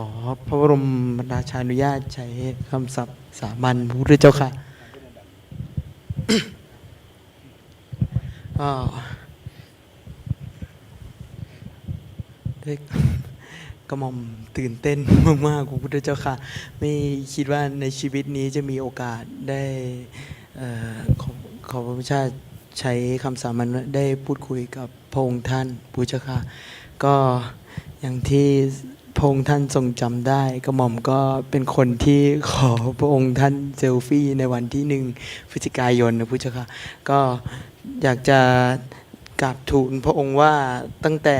อพระบรมราชานุญาตใช้คำศัพท์สามัญพระพุทธเจ้าค่ะก็ได้กระหม่อมตื่นเต้นมากๆพระพุทธเจ้าค่ะ ไม่คิดว่าในชีวิตนี้จะมีโอกาสได้ขอขอพระพุทธเจ้าใช้คำสามัญได้พูดคุยกับพระองค์ท่านพุทธเจ้าค่ะ ก็อย่างที่ ระองค์ท่านทรงจำได้กระหม่อมก็เป็นคนที่ขอพระองค์ท่านเซลฟี่ในวันที่หนึ่งพฤศจิกายนนะพุทธเจ้าค่ะก็อยากจะกราบทูลพระองค์ว่าตั้งแต่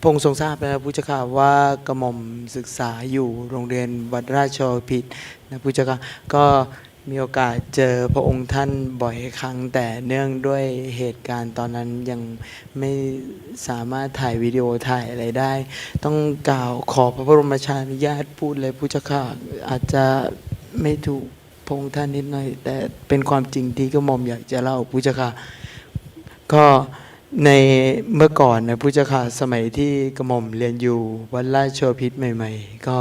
พระองค์ทรงทราบแล้วนะพุทธเจ้าค่ะว่ากระหม่อมศึกษาอยู่โรงเรียนวัดราชโอพิตรนะพุทธเจ้าค่ะก็ มีโอกาสเจอพระองค์ท่านบ่อยครั้งแต่เนื่องด้วยเหตุการณ์ตอนนั้นยังไม่สามารถถ่ายวิดีโอถ่ายอะไรได้ ต้องกล่าวขอพระบรมชานุญาตพูดเลยพุทธเจ้าค่ะอาจจะไม่ถูกพระองค์ท่านนิดหน่อย แต่เป็นความจริงที่กระหม่อมอยากจะเล่าพุทธเจ้าค่ะก็ ในเมื่อก่อนนะพุทธเจ้าค่ะสมัยที่กระหม่อมเรียนอยู่วัดราชโชพิตใหม่ ๆ ก็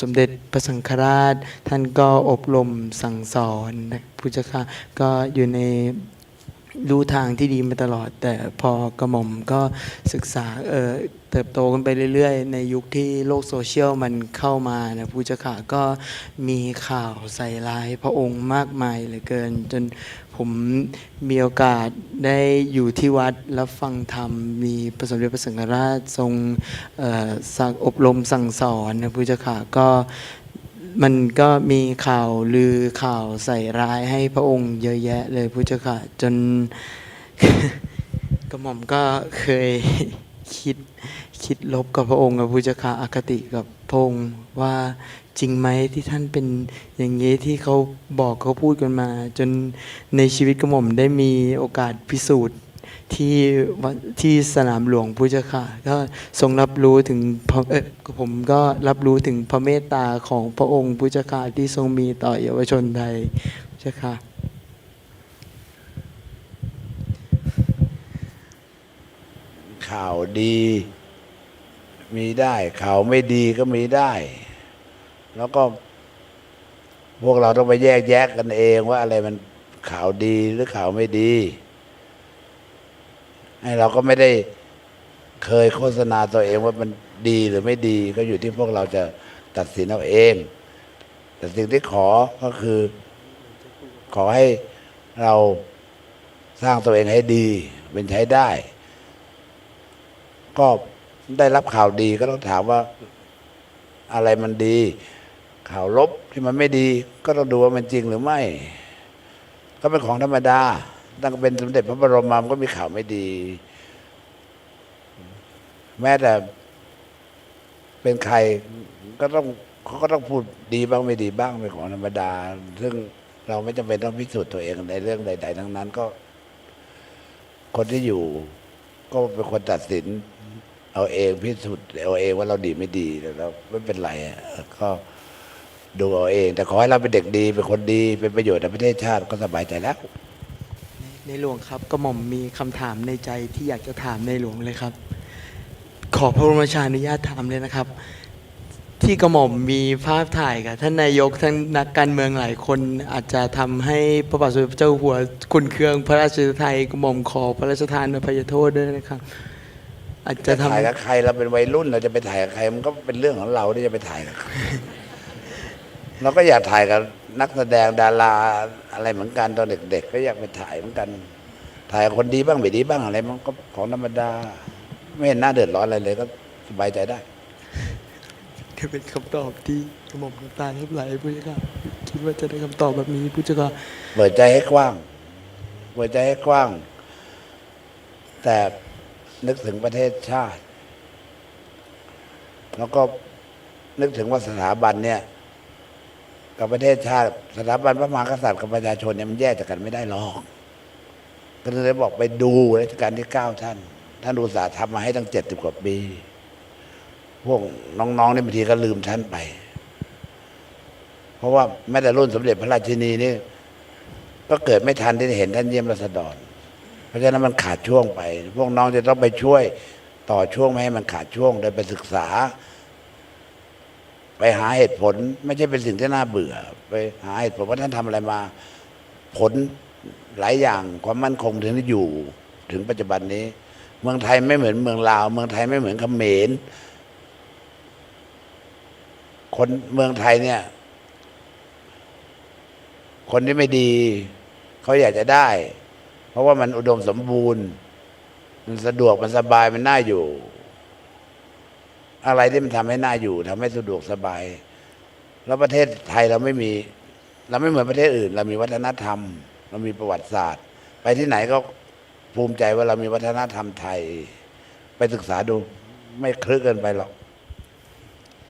สมเด็จพระสังฆราช ท่านก็อบรมสั่งสอนนะพุทธเจ้าค่ะก็อยู่ใน รู้ทางที่ดีมาตลอด แต่พอกระหม่อมก็ศึกษาเอ่อเติบโตกันไปเรื่อยๆ ในยุคที่โลกโซเชียลมันเข้ามานะพุทธเจ้าก็มีข่าวใส่ร้ายพระองค์มากมายเหลือเกิน จนผมมีโอกาสได้อยู่ที่วัดรับฟังธรรม มีพระสมเด็จพระสังฆราชทรงออสั่งอบรมสั่งสอนนะพุทธเจ้าก็ มันก็มีข่าวลือข่าวใส่ร้ายให้พระองค์เยอะแยะเลยพุทธเจ้าค่ะ จนกระหม่อมก็เคยคิดคิดลบกับพระองค์กับพุทธเจ้าค่ะอคติกับพระองค์ว่าจริงไหมที่ท่านเป็นอย่างนี้ที่เขาบอกเขาพูดกันมา จนในชีวิตกระหม่อมได้มีโอกาสพิสูจน์ ที่วัดที่สนามหลวงพุทธค่ะก็ทรงรับรู้ถึงพระเออผมก็รับรู้ถึงพระเมตตาของพระองค์พุทธค่ะที่ทรงมีต่อเยาวชนไทยพุทธค่ะข่าวดี มีได้ข่าวไม่ดีก็มีได้ แล้วก็พวกเราต้องไปแยกแยะกันเองว่าอะไรมันข่าวดีหรือข่าวไม่ดี เราก็ไม่ได้เคยโฆษณาตัวเองว่ามันดีหรือไม่ดีก็อยู่ที่พวกเราจะตัดสินเอาเอง แต่สิ่งที่ขอก็คือ ขอให้เราสร้างตัวเองให้ดี เป็นใช้ได้ ก็ได้รับข่าวดีก็ต้องถามว่าอะไรมันดี ข่าวลบที่มันไม่ดี ก็ต้องดูว่ามันจริงหรือไม่ ก็เป็นของธรรมดา ตั้งเป็นสมเด็จพระบรมมามันก็มีข่าวไม่ดี แม้แต่เป็นใครก็ต้องเขาก็ต้องพูดดีบ้างไม่ดีบ้างเป็นของธรรมดา ซึ่งเราไม่จำเป็นต้องพิสูจน์ตัวเองในเรื่องใด ๆ ทั้งนั้นก็ คนที่อยู่ ก็เป็นคนตัดสิน เอาเองพิสูจน์เอาเองว่าเราดีไม่ดีแต่เราไม่เป็นไรก็ดูเอาเอง แต่ขอให้เราเป็นเด็กดีเป็นคนดีเป็นประโยชน์ในประเทศชาติก็สบายใจแล้ว ในหลวงครับกระหม่อมมีคำถามในใจที่อยากจะถามในหลวงเลยครับ ขอพระบรมราชานุญาตถามเลยนะครับ ที่กระหม่อมมีภาพถ่ายกับท่านนายกท่านนักการเมืองหลายคน อาจจะทำให้พระบาทสมเด็จพระเจ้าอยู่หัวคุณเครืองพระราชไทยกระหม่อมขอพระราชทานอภัยโทษด้วยนะครับ อาจจะจะทำถ่ายกับใครเราเป็นวัยรุ่นเราจะไปถ่ายกับใครมันก็เป็นเรื่องของเราที่จะไปถ่ายกับใคร เราก็อยากถ่ายกับนักแสดงดาราอะไรเหมือนกันตอนเด็ก ๆ ก็อยากไปถ่ายเหมือนกัน ถ่ายกับคนดีบ้างไม่ดีบ้างอะไรมันก็ของธรรมดา ไม่เห็นหน้าเดือดร้อนอะไรเลยก็สบายใจได้จะเป็นคำตอบที่กระหม่อมน้ำตาแทบไหลพุทธเจ้าคิดว่าจะได้คำตอบแบบนี้พุทธเจ้าเปิดใจให้กว้างเปิดใจให้กว้าง แต่นึกถึงประเทศชาติ แล้วก็นึกถึงว่าสถาบันเนี่ย กับประเทศชาติสถาบันพระมหากษัตริย์กับประชาชนเนี่ยมันแยกจากกันไม่ได้หรอกก็เลยบอกไปดูรัชกาลที่เก้าท่าน ท่านอุตสาห์ทำมาให้ตั้งเจ็ดสิบกว่าปีพวกน้องๆนี่บางทีก็ลืมท่านไป เพราะว่าแม้แต่รุ่นสมเด็จพระราชินีนี่ก็เกิดไม่ทันที่จะเห็นท่านเยี่ยมราษฎร เพราะฉะนั้นมันขาดช่วงไป พวกน้องจะต้องไปช่วยต่อช่วงไม่ให้มันขาดช่วงโดยไปศึกษา ไปหาเหตุผลไม่ใช่เป็นสิ่งที่น่าเบื่อ ไปหาเหตุผลว่าท่านทำอะไรมา ผลหลายอย่างความมั่นคงถึงได้อยู่ ถึงปัจจุบันนี้ เมืองไทยไม่เหมือนเมืองลาว เมืองไทยไม่เหมือนเขมรคนเมืองไทยเนี่ย คนที่ไม่ดีเขาอยากจะได้ เพราะว่ามันอุดมสมบูรณ์ มันสะดวกมันสบายมันน่าอยู่ อะไรที่มันทำให้น่าอยู่ทำให้สะดวกสบาย แล้วประเทศไทยเราไม่มี เราไม่เหมือนประเทศอื่น เรามีวัฒนธรรม เรามีประวัติศาสตร์ ไปที่ไหนก็ภูมิใจว่าเรามีวัฒนธรรมไทย ไปศึกษาดูไม่คลึกเกินไปหรอก